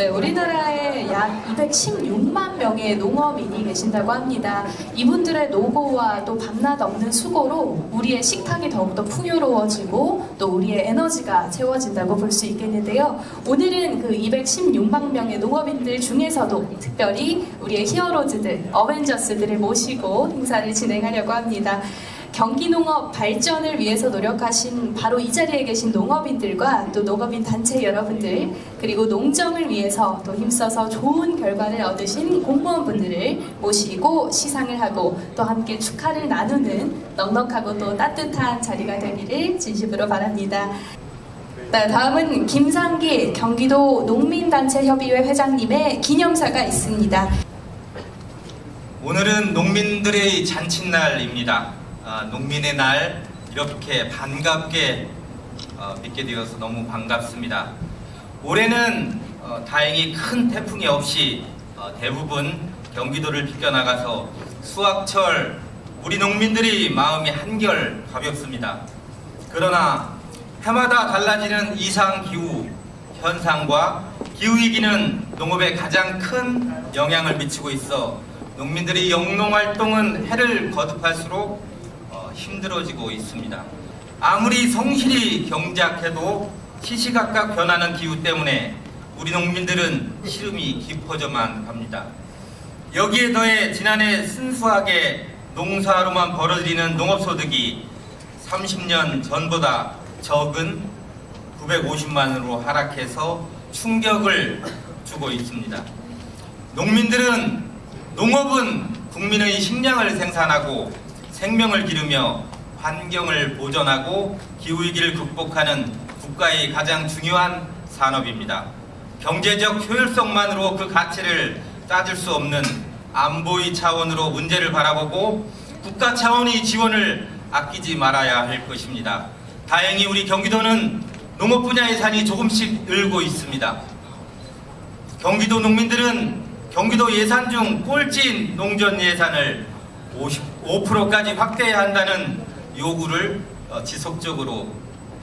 네, 우리나라에 약 216만 명의 농업인이 계신다고 합니다. 이분들의 노고와 또 밤낮 없는 수고로 우리의 식탁이 더욱더 풍요로워지고 또 우리의 에너지가 채워진다고 볼 수 있겠는데요. 오늘은 그 216만 명의 농업인들 중에서도 특별히 우리의 히어로즈들, 어벤져스들을 모시고 행사를 진행하려고 합니다. 경기 농업 발전을 위해서 노력하신 바로 이 자리에 계신 농업인들과 또 농업인 단체 여러분들 그리고 농정을 위해서 또 힘써서 좋은 결과를 얻으신 공무원분들을 모시고 시상을 하고 또 함께 축하를 나누는 넉넉하고 또 따뜻한 자리가 되기를 진심으로 바랍니다. 네, 다음은 김상기 경기도 농민단체협의회 회장님의 기념사가 있습니다. 오늘은 농민들의 잔칫날입니다. 아, 농민의 날 이렇게 반갑게 어, 믿게 되어서 너무 반갑습니다. 올해는 어, 다행히 큰 태풍이 없이 어, 대부분 경기도를 비껴나가서 수확철 우리 농민들이 마음이 한결 가볍습니다. 그러나 해마다 달라지는 이상 기후 현상과 기후 위기는 농업에 가장 큰 영향을 미치고 있어 농민들의 영농 활동은 해를 거듭할수록 어, 힘들어지고 있습니다. 아무리 성실히 경작해도 시시각각 변하는 기후 때문에 우리 농민들은 시름이 깊어져만 갑니다. 여기에 더해 지난해 순수하게 농사로만 벌어들이는 농업소득이 30년 전보다 적은 950만으로 하락해서 충격을 주고 있습니다. 농민들은 농업은 국민의 식량을 생산하고 생명을 기르며 환경을 보존하고 기후위기를 극복하는 국가의 가장 중요한 산업입니다. 경제적 효율성만으로 그 가치를 따질 수 없는 안보의 차원으로 문제를 바라보고 국가 차원의 지원을 아끼지 말아야 할 것입니다. 다행히 우리 경기도는 농업 분야의 산이 조금씩 늘고 있습니다. 경기도 농민들은 경기도 예산 중 꼴찌인 농전 예산을 55%까지 확대해야 한다는 요구를 어, 지속적으로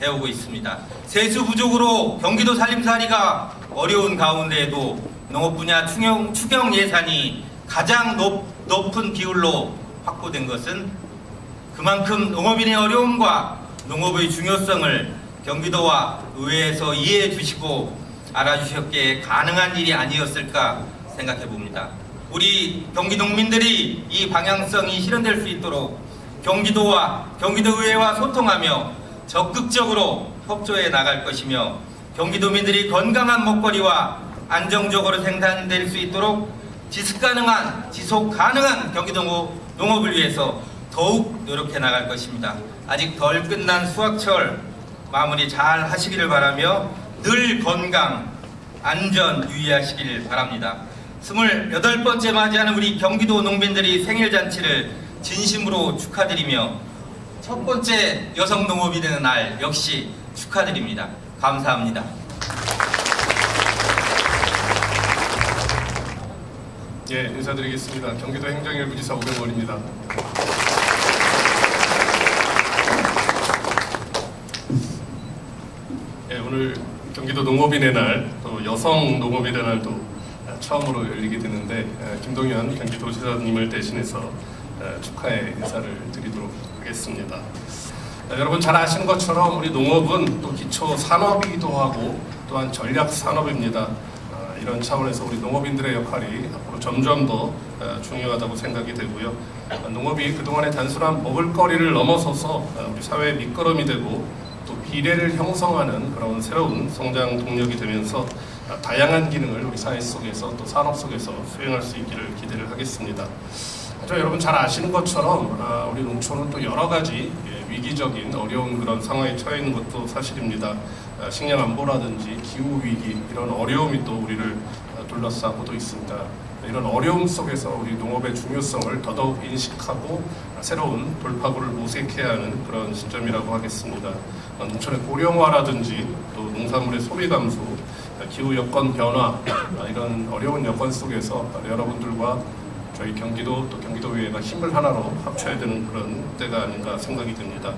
해오고 있습니다. 세수 부족으로 경기도 살림살이가 어려운 가운데에도 농업 분야 추경, 추경 예산이 가장 높, 높은 비율로 확보된 것은 그만큼 농업인의 어려움과 농업의 중요성을 경기도와 의회에서 이해해 주시고 알아주셨기에 가능한 일이 아니었을까 생각해 봅니다. 우리 경기 농민들이 이 방향성이 실현될 수 있도록 경기도와 경기도의회와 소통하며 적극적으로 협조해 나갈 것이며 경기도민들이 건강한 먹거리와 안정적으로 생산될 수 있도록 지속 가능한 지속 가능한 경기도 농업을 위해서 더욱 노력해 나갈 것입니다. 아직 덜 끝난 수확철 마무리 잘 하시기를 바라며 늘 건강, 안전 유의하시길 바랍니다. 28번째 맞이하는 우리 경기도 농민들이 생일 잔치를 진심으로 축하드리며 첫 번째 여성 농업이 되는 날 역시 축하드립니다. 감사합니다. 예, 인사드리겠습니다. 경기도 행정일부지사 오병원입니다. 예, 오늘 경기도 농업인의 날, 또 여성 농업인의 날도 처음으로 열리게 되는데 예, 김동현 경기도지사님을 대신해서 예, 축하의 인사를 드리도록 하겠습니다. 예, 여러분 잘 아시는 것처럼 우리 농업은 또 기초 산업이기도 하고 또한 전략 산업입니다. 아, 이런 차원에서 우리 농업인들의 역할이 앞으로 점점 더 어, 중요하다고 생각이 되고요. 아, 농업이 그동안의 단순한 먹을거리를 넘어서서 어, 우리 사회의 밑거름이 되고 또 비례를 형성하는 그런 새로운 성장 동력이 되면서 아, 다양한 기능을 우리 사회 속에서 또 산업 속에서 수행할 수 있기를 기대를 하겠습니다. 저 여러분 잘 아시는 것처럼 아, 우리 농촌은 또 여러 가지 예, 위기적인 어려운 그런 상황에 처해 있는 것도 사실입니다. 아, 식량 안보라든지 기후 위기 이런 어려움이 또 우리를 아, 둘러싸고도 있습니다. 이런 어려움 속에서 우리 농업의 중요성을 더더욱 인식하고 아, 새로운 돌파구를 모색해야 하는 그런 시점이라고 하겠습니다. 아, 농촌의 고령화라든지 또 농산물의 소비 감소, 아, 기후 여건 변화 아, 이런 어려운 여건 속에서 여러분들과 저희 경기도 또 경기도의회가 힘을 하나로 합쳐야 되는 그런 때가 아닌가 생각이 듭니다.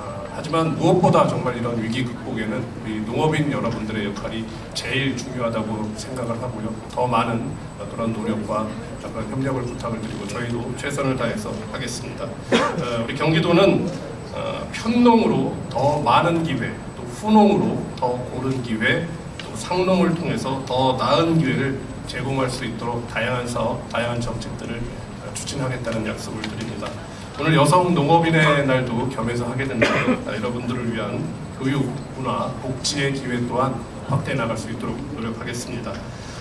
아, 하지만 무엇보다 정말 이런 위기 극복에는 우리 농업인 여러분들의 역할이 제일 중요하다고 생각을 하고요. 더 많은 그런 노력과 그런 협력을 부탁을 드리고 저희도 최선을 다해서 하겠습니다. 어, 우리 경기도는 어, 편농으로 더 많은 기회, 또 후농으로 더 고른 기회, 또 상농을 통해서 더 나은 기회를 제공할 수 있도록 다양한 사업, 다양한 정책들을 어, 추진하겠다는 약속을 드립니다. 오늘 여성 농업인의 날도 겸해서 하게 된다면 아, 여러분들을 위한 교육, 문화, 복지의 기회 또한 확대해 나갈 수 있도록 노력하겠습니다.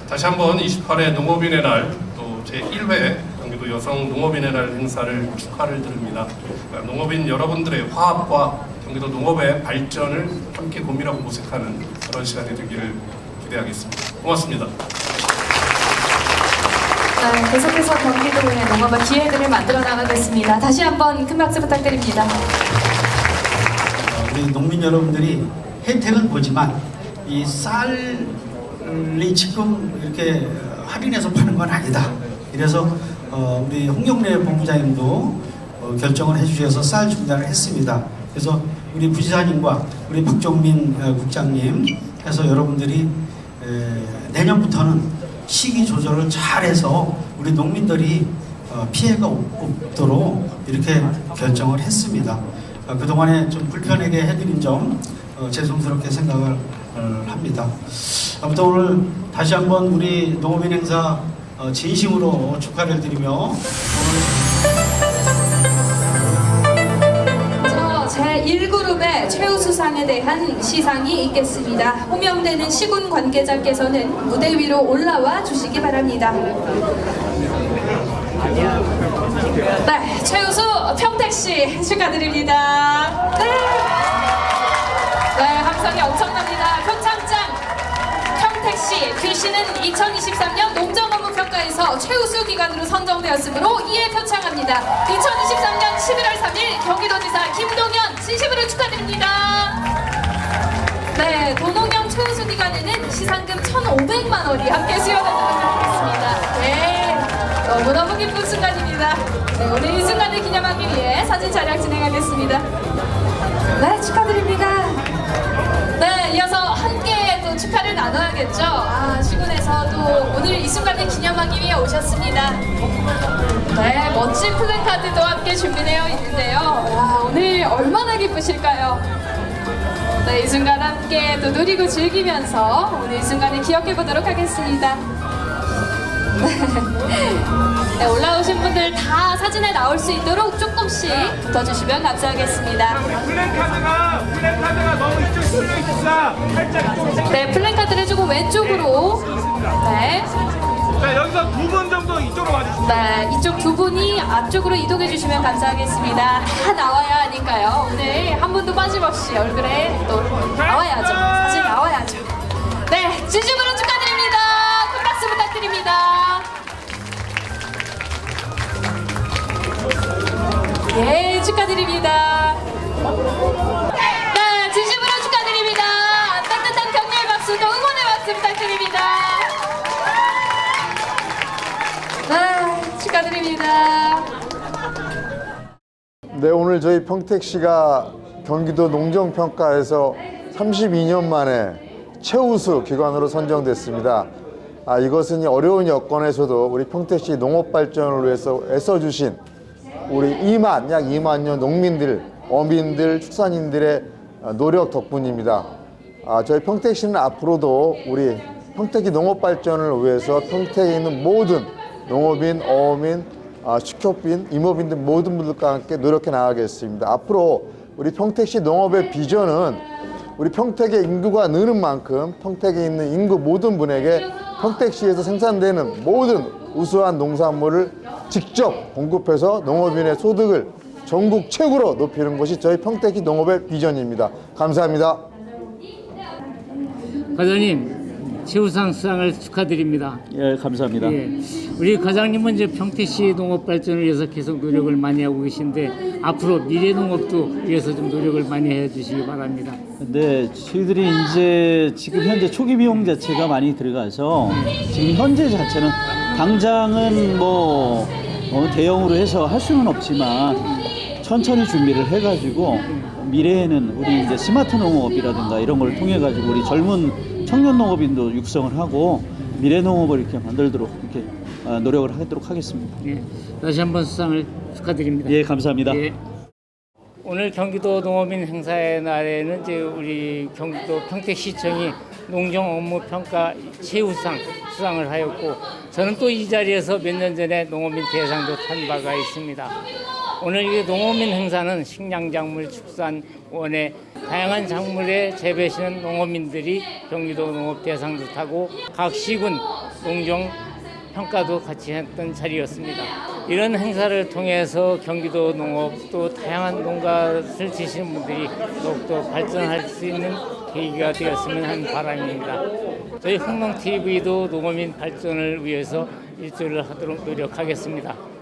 다시 한번 28회 농업인의 날, 또 제1회 경기도 여성 농업인의 날 행사를 축하를 드립니다. 아, 농업인 여러분들의 화합과 경기도 농업의 발전을 함께 고민하고 모색하는 그런 시간이 되기를 기대하겠습니다. 고맙습니다. 네, 계속해서 경기도의 농업의 기회들을 만들어 나가겠습니다. 다시 한번 큰 박수 부탁드립니다. 어, 우리 농민 여러분들이 혜택은 보지만 이 쌀이 지금 이렇게 할인해서 파는 건 아니다. 그래서 어, 우리 홍영래 본부장님도 어, 결정을 해주셔서 쌀 중단을 했습니다. 그래서 우리 부지사님과 우리 박종민 어, 국장님 해서 여러분들이 에, 내년부터는 시기 조절을 잘해서 우리 농민들이 어, 피해가 없- 없도록 이렇게 결정을 했습니다. 어, 그동안에 좀 불편하게 해드린 점 어, 죄송스럽게 생각을 어, 합니다. 아무튼 오늘 다시 한번 우리 농업인 행사 어, 진심으로 축하를 드리며 1그룹의 최우수상에 대한 시상이 있겠습니다. 호명되는 시군 관계자께서는 무대 위로 올라와 주시기 바랍니다. 네, 최우수 평택시 축하드립니다. 네. 네, 함성이 엄청납니다. 표창장 평택시 규시는 2023년 농정업무 평가에서 최우수 기관으로 선정되었으므로 이에 표창합니다. 2023년 11월 3일 경기도지사 김동연 진심으로 축하드립니다. 네, 도농경 최우수 기관에는 시상금 1,500만 원이 함께 수여되도록 하겠습니다. 네, 너무너무 기쁜 순간입니다. 네, 오늘 이 순간을 기념하기 위해 사진 촬영 진행하겠습니다. 네, 축하드립니다. 네, 이어서 함께 또 축하를 나눠야겠죠. 아, 시군에서 도 오늘 이 순간을 기념하기 위해 오셨습니다. 네, 멋진 플랜카드도 함께 준비되어 있는데요. 와, 오늘 얼마나 기쁘실까요? 네, 이 순간 함께 또 누리고 즐기면서 오늘 이 순간을 기억해 보도록 하겠습니다. 네, 올라오신 분들 다 사진에 나올 수 있도록 조금씩 붙어주시면 감사하겠습니다. 플랜카드가 플랜카드가 너무 이쪽 쏠려 있어. 살짝 이쪽. 네, 플랜카드를 조금 왼쪽으로. 네. 자 여기서 두 분 정도 이쪽으로 와주시면. 네, 이쪽 두 분이 앞쪽으로 이동해 주시면 감사하겠습니다. 다 나와야 하니까요. 오늘 한 분도 빠짐없이 얼굴에 또 나와야죠. 사실 나와야죠. 네, 진심으로 축하드립니다. 큰 박수 부탁드립니다. 예, 축하드립니다. 네, 오늘 저희 평택시가 경기도 농정평가에서 32년 만에 최우수 기관으로 선정됐습니다. 아, 이것은 이 어려운 여건에서도 우리 평택시 농업 발전을 위해서 애써주신 우리 2만, 약 2만여 농민들, 어민들, 축산인들의 노력 덕분입니다. 아, 저희 평택시는 앞으로도 우리 평택이 농업 발전을 위해서 평택에 있는 모든 농업인, 어민, 아, 식협빈, 임업인들 모든 분들과 함께 노력해 나가겠습니다. 앞으로 우리 평택시 농업의 비전은 우리 평택의 인구가 느는 만큼 평택에 있는 인구 모든 분에게 평택시에서 생산되는 모든 우수한 농산물을 직접 공급해서 농업인의 소득을 전국 최고로 높이는 것이 저희 평택시 농업의 비전입니다. 감사합니다. 과장님 최우상 수상을 축하드립니다. 예, 감사합니다. 예, 우리 과장님은 이제 평택시 농업 발전을 위해서 계속 노력을 많이 하고 계신데 앞으로 미래 농업도 위해서 좀 노력을 많이 해주시기 바랍니다. 근데 저희들이 이제 지금 현재 초기 비용 자체가 많이 들어가서 지금 현재 자체는 당장은 뭐 어, 대형으로 해서 할 수는 없지만 천천히 준비를 해가지고 미래에는 우리 이제 스마트 농업이라든가 이런 걸 통해 가지고 우리 젊은 청년 농업인도 육성을 하고 미래 농업을 이렇게 만들도록 이렇게 어, 노력을 하도록 하겠습니다. 예, 다시 한번 수상을 축하드립니다. 예, 감사합니다. 예. 오늘 경기도 농업인 행사의 날에는 이제 우리 경기도 평택시청이 농정 업무 평가 최우상 수상을 하였고 저는 또 이 자리에서 몇 년 전에 농업인 대상도 탄 바가 있습니다. 오늘 이 농업인 행사는 식량작물 축산원의 다양한 작물에 재배시는 농업인들이 경기도 농업 대상도 타고 각 시군 농정 평가도 같이 했던 자리였습니다. 이런 행사를 통해서 경기도 농업 또 다양한 농가를 지시는 분들이 더욱더 발전할 수 있는 계기가 되었으면 하는 바람입니다. 저희 흥농TV도 농업인 발전을 위해서 일조를 하도록 노력하겠습니다.